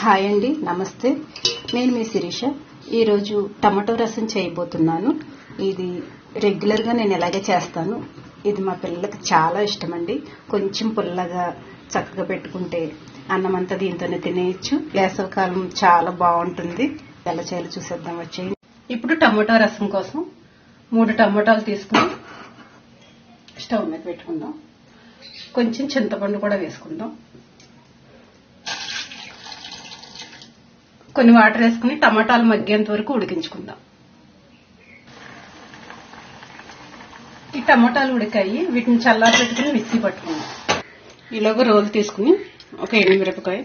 Hi అండి నమస్తే. నేను మీ శిరీష. ఈరోజు టమాటో రసం చేయబోతున్నాను. ఇది రెగ్యులర్గా నేను ఎలాగే చేస్తాను. ఇది మా పిల్లలకి చాలా ఇష్టం అండి కొంచెం పుల్లగా చక్కగా పెట్టుకుంటే అన్నం అంతా దీంతోనే తినేయచ్చు. వేసవికాలం చాలా బాగుంటుంది. ఎలా చేయాలో చూసేద్దాం వచ్చేయండి. ఇప్పుడు టమాటో రసం కోసం మూడు టమాటాలు తీసుకుని స్టవ్ మీద పెట్టుకుందాం. కొంచెం చింతపండు కూడా వేసుకుందాం. కొన్ని వాటర్ వేసుకుని టమాటాలు మగ్గేంత వరకు ఉడికించుకుందాం. ఈ టమాటాలు ఉడికాయి వీటిని చల్లారి పెట్టుకుని మిక్సీ పట్టుకుందాం. ఇలాగ రోలు తీసుకుని ఒక ఎండుమిరపకాయ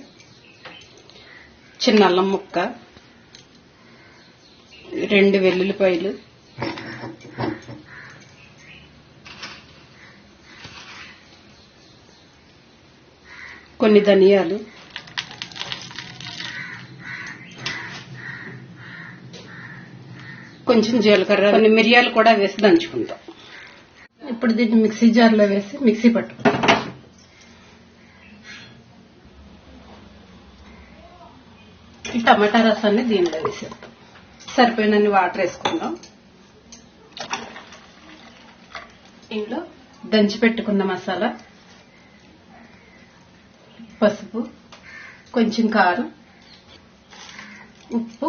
చిన్న అల్లం ముక్క రెండు వెల్లుల్లిపాయలు కొన్ని ధనియాలు కొంచెం జీలకర్ర కొన్ని మిరియాలు కూడా వేసి దంచుకుంటాం. ఇప్పుడు దీన్ని మిక్సీ జార్లో వేసి మిక్సీ పట్టుకుంటాం ఈ టమాటా రసాన్ని దీనిలో వేసేద్దాం. సరిపోయినన్ని వాటర్ వేసుకుందాం. ఇందులో దంచి పెట్టుకున్న మసాలా పసుపు కొంచెం కారం ఉప్పు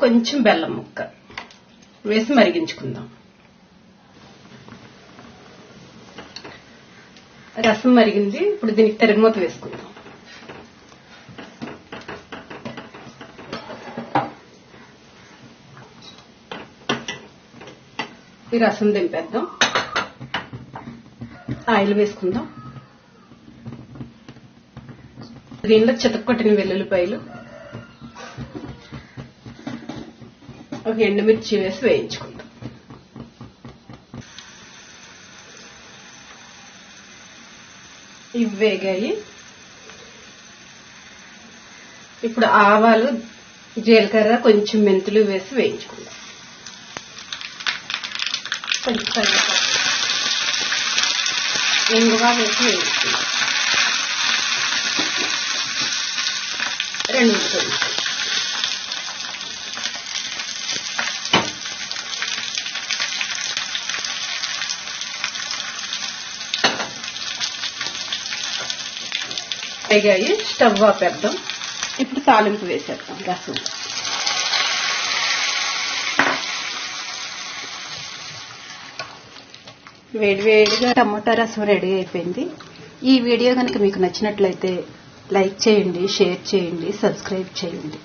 కొంచెం బెల్లం ముక్క వేసి మరిగించుకుందాం. రసం మరిగింది. ఇప్పుడు దీనికి తరిగిమూత వేసుకుందాం. ఈ రసం దింపేద్దాం. ఆయిల్ వేసుకుందాం. దీనిలో చితక్కొట్టిన వెల్లుల్లిపాయలు ఒక ఎండుమిర్చి వేసి వేయించుకుంటాం ఇవి వేగాయి. ఇప్పుడు ఆవాలు జీలకర్ర కొంచెం మెంతులు వేసి వేయించుకుందాం. కొంచెం కరివేపాకు. వేసి వేయించుకుందాం. రెండు అయ్యాయి స్టవ్ ఆపేద్దాం ఇప్పుడు తాలింపు వేసేద్దాం. రసం. వేడివేడిగా టమోటా రసం రెడీ అయిపోయింది. ఈ వీడియో కనుక మీకు నచ్చినట్లయితే లైక్ చేయండి షేర్ చేయండి సబ్స్క్రైబ్ చేయండి.